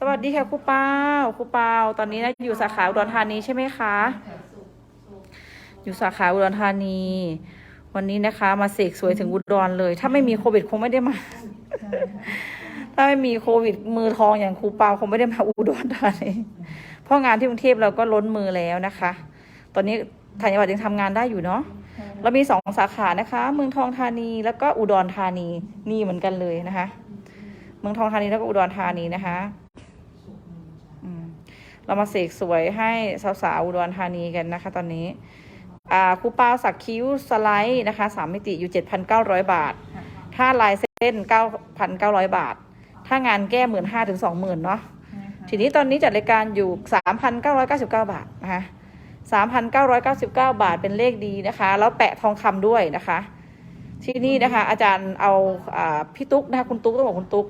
สวัสดีค่ะครูเปาครูเปาตอนนี้นะอยู่สาขาอุดรธานีใช่ไหมคะ อยู่สาขาอุดรธานี วันนี้นะคะ มาเสกสวยถึงอุดรเลย ถ้าไม่มีโควิดคงไม่ได้มา ถ้าไม่มีโควิดมือทองอย่างครูเปาคงไม่ได้มาอุดรธานีเพราะงานที่กรุงเทพเราก็ล้นมือแล้วนะคะ ตอนนี้ธัญวัฒน์ยังทำงานได้อยู่เนาะเรามีสองสาขานะคะ เมืองทองธานีแล้วก็อุดรธานีนี่เหมือนกันเลยนะคะ เมืองทองธานีแล้วก็อุดรธานีนะคะ เรามาเสกสวยให้สาวๆอุดรธานีกันนะคะ ตอนนี้อ่าครูเปาสักคิ้วสไลด์นะคะสามมิติอยู่เจ็ดพันเก้าร้อยบาท ถ้าลายเส้นเก้าพันเก้าร้อยบาท ถ้างานแก้หมื่นห้าถึงสองหมื่นเนาะทีนี้ตอนนี้จัดรายการอยู่3,999บาทนะคะ3,999บาทเป็นเลขดีนะคะ แล้วแปะทองคำด้วยนะคะ ที่นี่นะคะ อาจารย์เอาอาพี่ตุ๊กนะคะคุณตุ๊กต้องบอกคุณตุ๊ก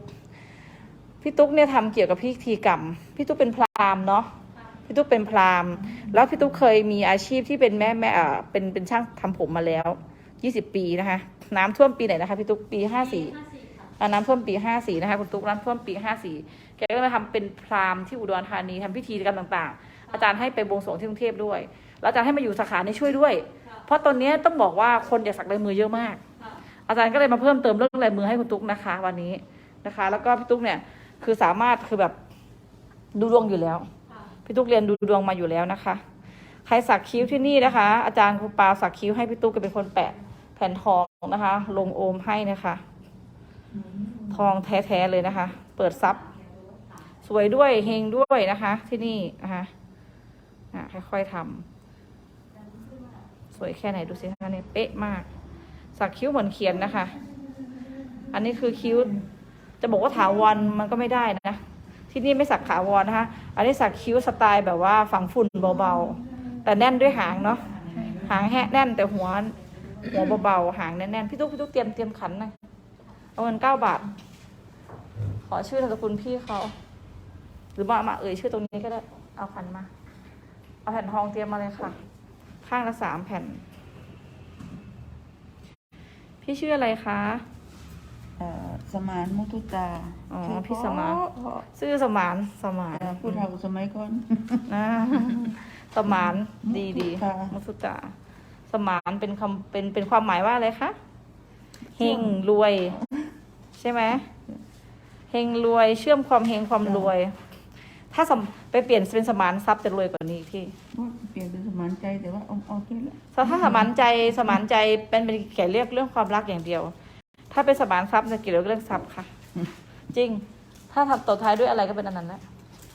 พี่ตุ๊กเนี่ยทำเกี่ยวกับพิธีกรรม พี่ตุ๊กเป็นพราหมณ์เนาะพี่ตุ๊กเป็นพราหมณ์ แล้วพี่ตุ๊กเคยมีอาชีพที่เป็นแม่แม่อ่าเป็นเป็นช่างทำผมมาแล้ว20ปีนะคะ น้ำท่วมปีไหนนะคะพี่ตุ๊กปี54อ่าน้ำท่วมปีห้าสี่นะคะคุณตุ๊กน้ำท่วมปีห้าสี่แกก็มาทำเป็นพราหมณ์ที่อุดรธานีทำพิธีกรรมต่างๆ อาจารย์ให้ไปบวงสรวงที่กรุงเทพด้วยแล้วอาจารย์ให้มาอยู่สาขาในช่วยด้วย เพราะตอนนี้ต้องบอกว่าคนอยากสักลายมือเยอะมาก อาจารย์ก็เลยมาเพิ่มเติมเรื่องลายมือให้คุณตุ๊กนะคะ วันนี้นะคะ แล้วก็พี่ตุ๊กเนี่ย คือสามารถคือแบบดูดวงอยู่แล้ว พี่ตุ๊กเรียนดูดวงมาอยู่แล้วนะคะ ใครสักคิ้วที่นี่นะคะ อาจารย์ครูปาสักคิ้วให้พี่ตุ๊กก็เป็นคนแปะแผ่นทองนะคะ ลงโอมให้นะคะ ทองแท้ๆเลยนะคะ เปิดซับสวยด้วยเฮงด้วยนะคะ ที่นี่นะคะอะค่อยๆทำสวยแค่ไหนดูสิคะเนี่ยเป๊ะมาก สักคิ้วเหมือนเขียนนะคะ อันนี้คือคิ้ว จะบอกว่าถาวรมันก็ไม่ได้นะ ที่นี่ไม่สักถาวรนะคะ อันนี้สักคิ้วสไตล์แบบว่าฝังฝุ่นเบาๆ แต่แน่นด้วยหางเนาะ หางแห้แน่นแต่หัวหัวเบาๆ หางแน่นๆ พี่ตุ๊กพี่ตุ๊กเตรียมเตรียมขันหน่อยเอาเงินเก้าบาท ขอชื่อนามสกุลพี่เขา หรือมามาเอ่ยชื่อตรงนี้ก็ได้ เอาขันมา เอาแผ่นทองเตรียมมาเลยค่ะ ข้างละสามแผ่น พี่ชื่ออะไรคะ สมานมุทุตาอ๋อชื่พี่สมานเพราะชื่อสมานสมานเอ่อผู้เฒ่าสมัยก่อนนะสมานดีดีค่ะมุสุตา สมานเป็นคำเป็นเป็นความหมายว่าอะไรคะเฮงรวย ใช่ไหมเฮงรวยเชื่อมความเฮงความรวย ถ้าสมไปเปลี่ยนเป็นสมานทรัพย์จะรวยกว่านี้อีกที่เปลี่ยนเป็นสมานใจแต่ว่าเอาเอาแค่ละถ้าสมานใจสมานใจเป็นเป็นแก่เรียกเรื่องความรักอย่างเดียว ถ้าเป็นสมานทรัพย์จะเกี่ยวกับเรื่องทรัพย์ค่ะ จริง ถ้าทำต่อท้ายด้วยอะไรก็เป็นอันนั้นแหละ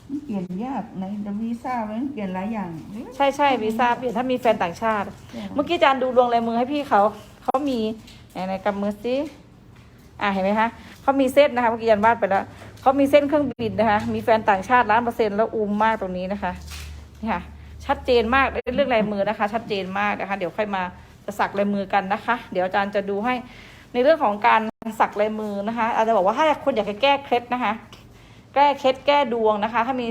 มันเปลี่ยนยากในเดวีซ่ามันเปลี่ยนหลายอย่างใช่ใช่วีซ่าเปลี่ยนถ้ามีแฟนต่างชาติ เมื่อกี้อาจารย์ดูดวงลายมือให้พี่เขา เขามีไหนไหนกำมือซิอ่าเห็นไหมคะเขามีเส้นนะคะเมื่อกี้อาจารย์วาดไปแล้วเขามีเส้นเครื่องบินนะคะ มีแฟนต่างชาติล้านเปอร์เซ็นต์แล้วอูมมากตรงนี้นะคะนี่ค่ะ ชัดเจนมากเรื่องลายมือนะคะ ชัดเจนมากนะคะ เดี๋ยวค่อยมาจะสักลายมือกันนะคะ เดี๋ยวอาจารย์จะดูให้ ในเรื่องของการสักลายมือนะคะ อาจจะบอกว่าถ้าคนอยากจะแก้เคล็ดนะคะ แก้เคล็ดแก้ดวงนะคะ ถ้ามี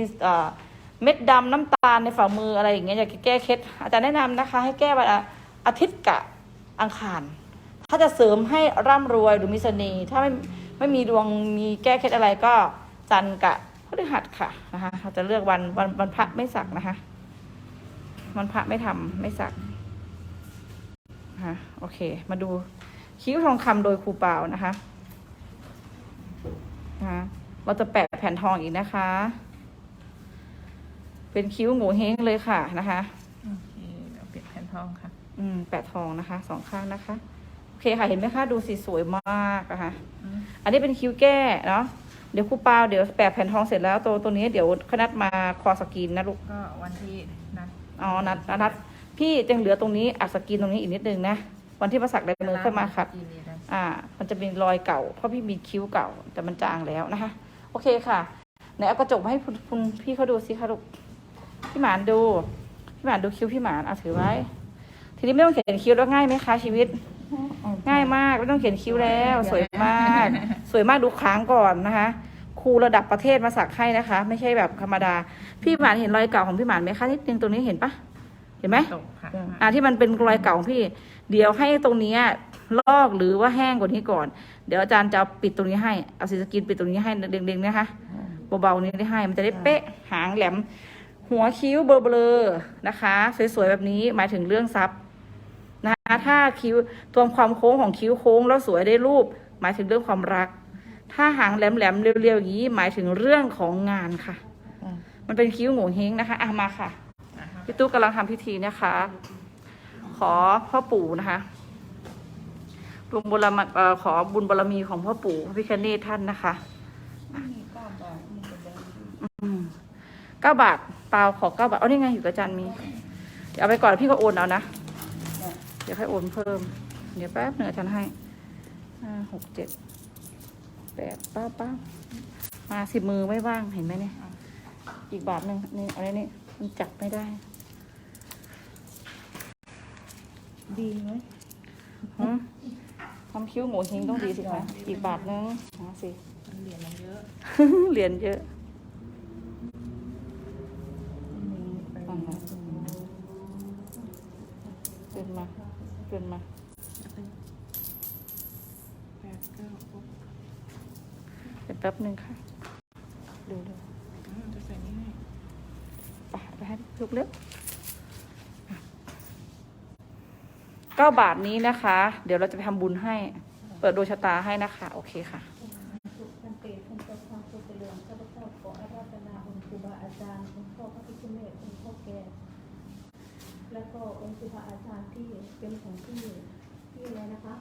เม็ดดำน้ำตาลในฝ่ามืออะไรอย่างเงี้ยอยากจะแก้เคล็ดอาจารย์แนะนำนะคะ ให้แก้วันอาทิตย์กับอังคาร ถ้าจะเสริมให้ร่ำรวยหรือมีเสน่ห์ถ้าไม่ไม่มีดวงมีแก้เคล็ดอะไรก็จันทร์กับพฤหัสค่ะนะคะเราจะเลือกวันวันวันพระไม่สักนะคะวันพระไม่ทำไม่สักนะคะโอเค มาดู คิ้วทองคำโดยครูเปล่านะคะนะคะเราจะแปะแผ่นทองอีกนะคะ เป็นคิ้วโง่เฮงเลยค่ะนะคะโอเคเดี๋ยวเปลี่ยนแผ่นทองค่ะ อืมแปะทองนะคะสองข้างนะคะ โอเคค่ะเห็นไหมคะดูสีสวยมากนะคะ อืม อันนี้เป็นคิ้วแก้เนาะเดี๋ยวครูเปาเดี๋ยวแปะแผ่นทองเสร็จแล้วตัวตัวนี้เดี๋ยวเขานัดมาคอสกรีนนะลูก ก็วันที่นัดอ๋อนัดนัดพี่จังเหลือตรงนี้อักสกรีนตรงนี้อีกนิดนึงนะ วันที่มาสักลายมือค่อยมาขัดทีนี้นะอ่า มันจะมีรอยเก่า เพราะพี่มีคิ้วเก่า แต่มันจางแล้วนะคะ โอเคค่ะไหนเอากระจกมาให้คุณคุณพี่เขาดูสิคะลูกพี่หมานดู พี่หมานดูคิ้วพี่หมานเอาถือไว้ ทีนี้ไม่ต้องเขียนคิ้วแล้วง่ายไหมคะชีวิต ง่ายมากไม่ต้องเขียนคิ้วแล้ว สวยมาก สวยมากดูค้างก่อนนะคะครูระดับประเทศมาสักให้นะคะ ไม่ใช่แบบธรรมดา พี่หมานเห็นรอยเก่าของพี่หมานไหมคะนิดนึงตรงนี้เห็นปะเห็นไหมตกค่ะอ่าที่มันเป็นรอยเก่าของพี่เดี๋ยวให้ตรงเนี้ยลอกหรือว่าแห้งกว่านี้ก่อน เดี๋ยวอาจารย์จะเอาปิดตรงนี้ให้ เอาสีสกินปิดตรงนี้ให้เด้งๆนะคะวเบาๆนี้ได้ให้ มันจะได้เป๊ะหางแหลม หัวคิ้วเบลอๆนะคะสวยๆแบบนี้หมายถึงเรื่องทรัพย์นะคะถ้าคิ้วตัวความโค้งของคิ้วโค้งแล้วสวยได้รูป หมายถึงเรื่องความรัก ถ้าหางแหลมๆเรียวๆอย่างนี้หมายถึงเรื่องของงานค่ะอะมันเป็นคิ้วโง่เฮงนะคะอะมาค่ะนะคะพี่ตู้กำลังทำพิธีนะคะ ขอพ่อปู่นะคะบุญบารมีเอ่อขอบุญบารมีของพ่อปู่พระพิคเนตท่านนะคะมีเก้าบาทมีกระเด็นอืมเก้าบาทเปล่าขอเก้าบาทเอานี่ไงอยู่กับจันมี เดี๋ยวเอาไปก่อนพี่ก็โอนเอานะ เดี๋ยวค่อยโอนเพิ่ม เดี๋ยวแป๊บหนึ่งอาจารย์ให้ห้าหกเจ็ดแปดป้าป้ามาสิบมือไม่ว่างเห็นไหมเนี่ย อีกบาทหนึ่งนี่เอะไรนี่มันจับไม่ได้ ดีไหมหืมทำคิ้วโง่เฮงต้องดีสิคะอีกบาทนึงมาสิมันเหรียญมันเยอะ เหรียญเยอะมีไปอ่าฮะเกินมาเกินมาแปดเก้าหกเป็นแป๊บหนึ่งค่ะดูดูอืมจะใส่นี่ให้ไปไปให้ลูกเล็ก เก้าบาทนี้นะคะ เดี๋ยวเราจะไปทำบุญให้ เปิดดวงชะตาให้นะคะ โอเคค่ะสุขพันเตคุณเจ้าความสุขเจริญข้าพเจ้าขออาราธนาองค์ครูบาอาจารย์องค์พ่อพระพิฆเนศองค์พ่อแก่และก็องค์ครูบาอาจารย์ที่เป็นของที่ที่อะไรนะคะ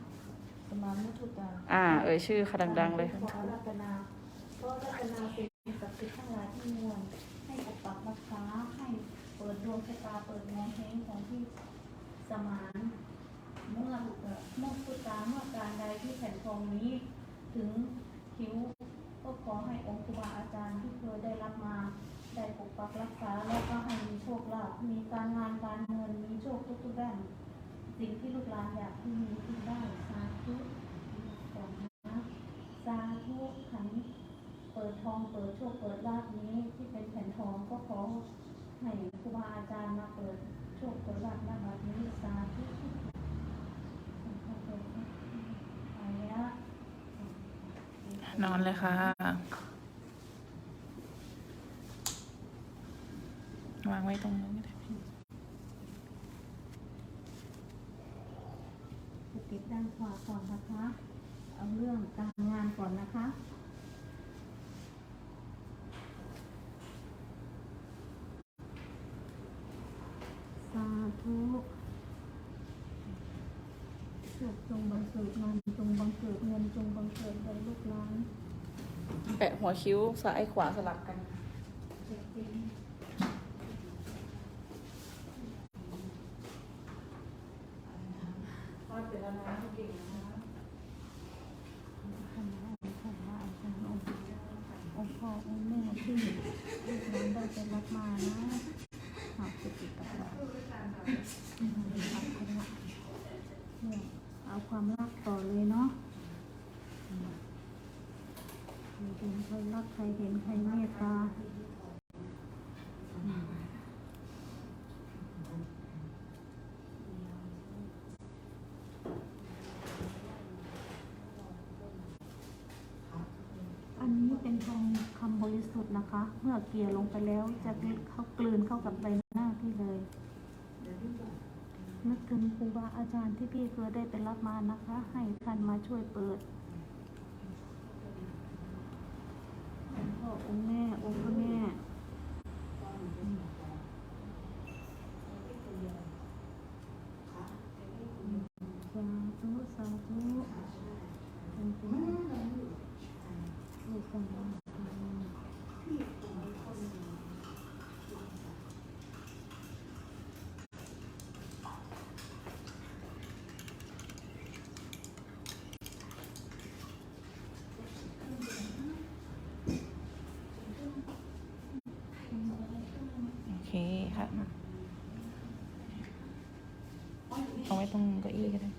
สมานมุทุตาอ่า เอ่ยชื่อค่ะดัง ๆ เลยขออาราธนาขออาราธนาสิ่งศักดิ์สิทธิ์ทั้งหลายที่มวลให้ปกปักรักษาให้เปิดดวงชะตาเปิดดวงเฮงของที่สมาน เมื่อเอ่อเมื่อพุทธาเมื่อการใดที่แผ่นทองนี้ ถึงคิ้วก็ขอให้องค์ครูบาอาจารย์ที่เคยได้รับมาได้ปกปักรักษาแล้วก็ให้มีโชคลาภมีการงานการเงินมีโชคทุกๆด้านสิ่งที่ลูกหลานอยากให้มีขึ้นได้สาธุก่อนนะสาธุขันเปิดทองเปิดโชคเปิดลาภนี้ที่เป็นแผ่นทองก็ขอให้ครูบาอาจารย์มาเปิดโชคเปิดลาภน้าบัดนี้สาธุไปแล้ว นอนเลยค่ะ วางไว้ตรงนู้นก็ได้พี่จะติดด้านขวาก่อนนะคะ เอาเรื่องการงานก่อนนะคะสาธุ สุขจงบังเกิดเงินจงบังเกิดเงินจงบังเกิดแด่ลูกหลานแปะหัวคิ้วซ้ายขวาสลับกันเด็กจริงพอดเป็นแล้วนะเก่งนะขณะขณะขณะองค์องค์พ่อองค์แม่ที่ลูกหลานได้ไปรับมานะหากจะติดต่อมาเนี่ยเอาความรัก ต่อเลยเนาะใครเห็นใครรักใครเห็นใครเมตตาอันนี้เป็นทองคำบริสุทธิ์นะคะ เมื่อเกลี่ยลงไปแล้วจะเขากลืนเข้ากับใบหน้าพี่เลย นึกถึงค รูบาอาจารย์ที่พี่เคยได้ไปรับมานะคะ ให้ท่านมาช่วยเปิดพ่อองค์แม่องค์พระแม่สาธุสาธุเป็นผู้ลูกของเรา โอเคค่ะ เอาไว้ตรงเก้าอี้ก็ได้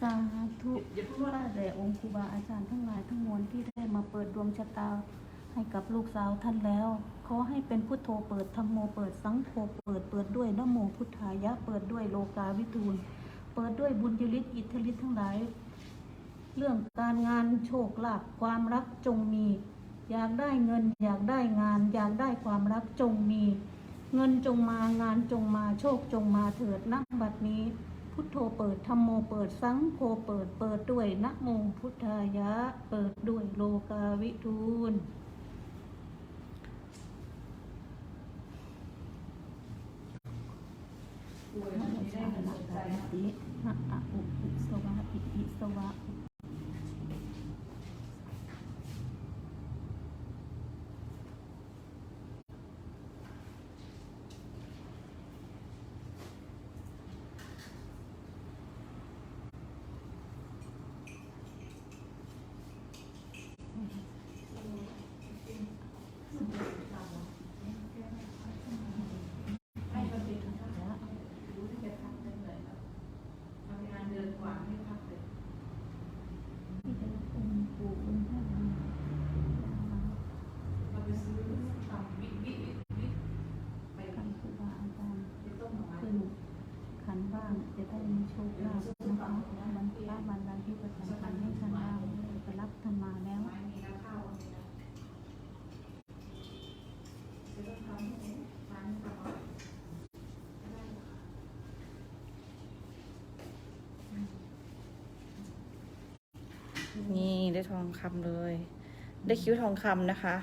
สาธุข้าแต่องค์ครูบาอาจารย์ทั้งหลายทั้งมวลที่ได้มาเปิดดวงชะตา ให้กับลูกสาวท่านแล้ว ขอให้เป็นพุทโธเปิดธรรมโมเปิดสังโฆเปิดเปิดด้วยนโมพุทธายะ เปิดด้วยโลกาวิทูล เปิดด้วยบุญยฤทธิ์อิทธิฤทธิ์ทั้งหลาย เรื่องการงานโชคลาภความรักจงมี อยากได้เงิน อยากได้งาน อยากได้ความรักจงมี เงินจงมางานจงมาโชคจงมาเถิดนักบัดนี้ พุทโธเปิดธรรมโมเปิดสังโฆเปิดเปิดด้วยนะโมพุทธายะ เปิดด้วยโลกาวิทูลนะอะอุอิสวะอิอิสวะ ที่จะรับองค์ปู่องค์ท่านขันครูบาอาจารย์ขึ้นขันบ้างจะได้มีโชคลาภนะคะวันพระวันใดที่ประทานขันให้ท่านบ้างไปรับท่านมาแล้ว นี่ ได้ทองคำเลย ได้คิ้วทองคำนะคะ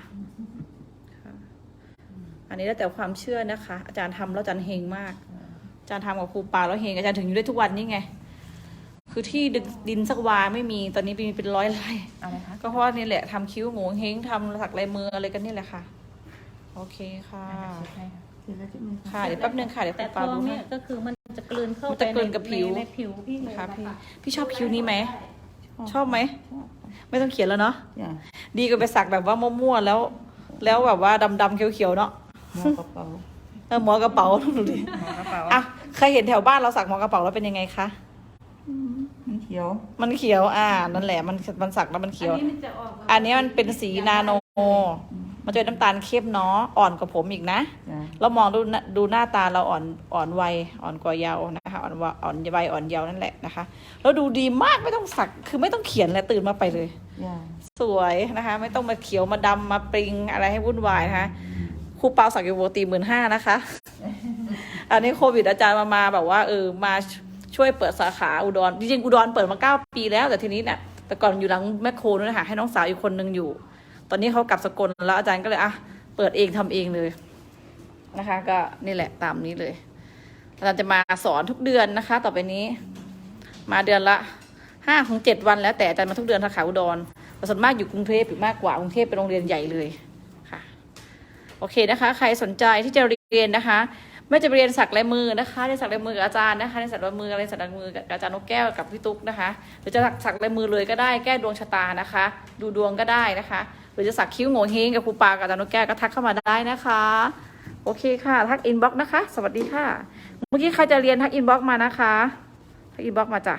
ค่ะอันนี้แล้วแต่ความเชื่อนะคะ อาจารย์ทำแล้วอาจารย์เฮงมาก อาจารย์ทำกับครูปาแล้วเฮงอาจารย์ถึงอยู่ได้ทุกวันนี้ไง คือที่ดินดินสักวาไม่มีตอนนี้มีเป็นร้อยไร่อะไรคะก็เพราะว่านี่แหละทำคิ้วโง่เฮงทำสักลายมืออะไรกันนี่แหละค่ะ โอเคค่ะเช็ดให้ค่ะเสร็จแล้วใช่ไหมคะค่ะเดี๋ยวแป๊บนึงค่ะเดี๋ยวคแต่รูทปาองดูให้เนี่ยก็คือมันจะกลืนเข้ามันไปจะกลืนกับในผิวในผิวพี่เลยค่ะนะพี่คะพี่ชอบคิ้วนี้ไหมชอบไหมชอบค่ะ ไม่ต้องเขียนแล้วเนาะจ้ะดีกว่าไปสักแบบว่ามั่วๆแล้ว แล้วแบบว่าดำๆเขียวๆเนาะหมอกระเป๋าเออหมอกระเป๋าดูดิหมอกระเป๋าอะเคยเห็นแถวบ้านเราสักหมอกระเป๋าแล้วเป็นยังไงคะมันเขียว มันเขียวอ่านั่นแหละมันมันสักแล้วมันเขียว อันนี้มันจะออกแบบอันนี้มันเป็นสีนาโน มันจะเป็นน้ำตาลเข้มเนาะอ่อนกว่าผมอีกนะจ้ะเรามองดูหน้าดูหน้าตาเราอ่อนอ่อนวัยอ่อนกว่าเยาว์นะคะอ่อนวะอ่อนวัยอ่อนเยาว์นั่นแหละนะคะแล้วดูดีมากไม่ต้องสักคือไม่ต้องเขียนเลยตื่นมาไปเลยจ้ะสวยนะคะ ไม่ต้องมาเขียวมาดำมาปริงอะไรให้วุ่นวายนะคะครูเปาสักอยู่โวตีหมื่นห้านะคะ อันนี้โควิดอาจารย์มามาแบบว่าเออมาช่วยเปิดสาขาอุดรจริงๆอุดรเปิดมาเก้าปีแล้วแต่ทีนี้เนี่ยแต่ก่อนอยู่หลังแมคโครนู่นนะคะให้น้องสาวอีกคนนึงอยู่ ตอนนี้เขากลับสกลแล้วอาจารย์ก็เลยอะเปิดเองทำเองเลยนะคะ ก็นี่แหละตามนี้เลย อาจารย์จะมาสอนทุกเดือนนะคะ ต่อไปนี้ มาเดือนละห้าถึงเจ็ดวันแล้วแต่อาจารย์มาทุกเดือนสาขาอุดรแต่ส่วนมากอยู่กรุงเทพอยู่มากกว่ากรุงเทพเป็นโรงเรียนใหญ่เลยค่ะ โอเคนะคะ ใครสนใจที่จะเรียนนะคะไม่จะไปเรียนสักลายมือนะคะเรียนสักลายมือกับอาจารย์นะคะเรียนสักลายมืออะไรสักลายมือกับอาจารย์นกแก้วกับพี่ตุ๊กนะคะหรือจะสักสักลายมือเลยก็ได้แก้ดวงชะตานะคะ ดูดวงก็ได้นะคะ หรือจะสักคิ้วโงเฮงกับครูปากับอาจารย์นกแก้วก็ทักเข้ามาได้นะคะ โอเคค่ะ ทักอินบ็อกนะคะ สวัสดีค่ะ เมื่อกี้ใครจะเรียนทักอินบ็อกมานะคะ ทักอินบ็อกมาจ้ะ